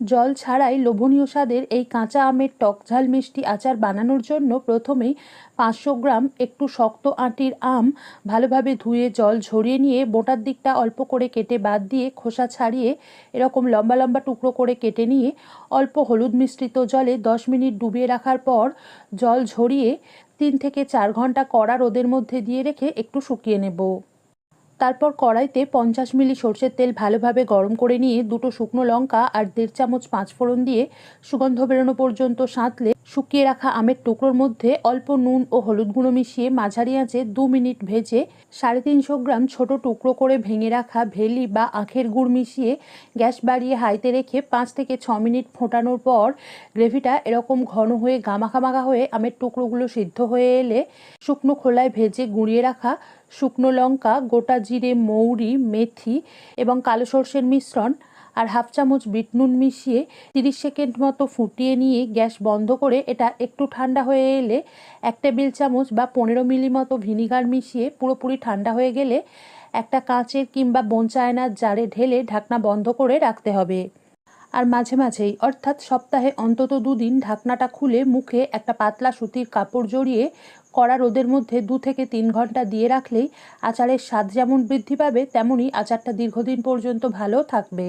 জল ছাড়াই লোভনীয় স্বাদের এই কাঁচা আমের টক ঝাল মিষ্টি আচার বানানোর জন্য প্রথমেই পাঁচশো গ্রাম একটু শক্ত আঁটির আম ভালোভাবে ধুয়ে জল ঝরিয়ে নিয়ে বোটার দিকটা অল্প করে কেটে বাদ দিয়ে খোসা ছাড়িয়ে এরকম লম্বা লম্বা টুকরো করে কেটে নিয়ে অল্প হলুদ মিশ্রিত জলে দশ মিনিট ডুবিয়ে রাখার পর জল ঝরিয়ে তিন থেকে চার ঘণ্টা কড়া রোদের মধ্যে দিয়ে রেখে একটু শুকিয়ে নেব। তারপর কড়াইতে পঞ্চাশ মিলি সর্ষের তেল ভালোভাবে গরম করে নিয়ে দুটো শুকনো লঙ্কা আর দেড় চামচ পাঁচফোড়ন দিয়ে সুগন্ধ বেরোনো পর্যন্ত সাঁতলে শুকিয়ে রাখা আমের টুকরোর মধ্যে অল্প নুন ও হলুদ গুঁড়ো মিশিয়ে মাঝারি আঁচে দু মিনিট ভেজে সাড়ে তিনশো গ্রাম ছোট টুকরো করে ভেঙে রাখা ভেলি বা আখের গুড় মিশিয়ে গ্যাস বাড়িয়ে হাইতে রেখে পাঁচ থেকে ছ মিনিট ফোটানোর পর গ্রেভিটা এরকম ঘন হয়ে গামাখামাখা হয়ে আমের টুকরোগুলো সিদ্ধ হয়ে এলে শুকনো খোলায় ভেজে গুঁড়িয়ে রাখা শুকনো লঙ্কা গোটা জিরে, মৌরি, মেথি এবং কালো সর্ষের মিশ্রণ আর হাফ চামচ বিট নুন মিশিয়ে তিরিশ সেকেন্ড মতো ফুটিয়ে নিয়ে গ্যাস বন্ধ করে এটা একটু ঠান্ডা হয়ে এলে এক টেবিল চামচ বা পনেরো মিলি মতো ভিনিগার মিশিয়ে পুরোপুরি ঠান্ডা হয়ে গেলে একটা কাঁচের কিংবা বঞ্চায়নার জারে ঢেলে ঢাকনা বন্ধ করে রাখতে হবে। আর মাঝে মাঝেই, অর্থাৎ সপ্তাহে অন্তত দুদিন ঢাকনাটা খুলে মুখে একটা পাতলা সুতির কাপড় জড়িয়ে কড়া রোদের মধ্যে দু থেকে তিন ঘণ্টা দিয়ে রাখলেই আচারের স্বাদ যেমন বৃদ্ধি পাবে তেমনই আচারটা দীর্ঘদিন পর্যন্ত ভালো থাকবে।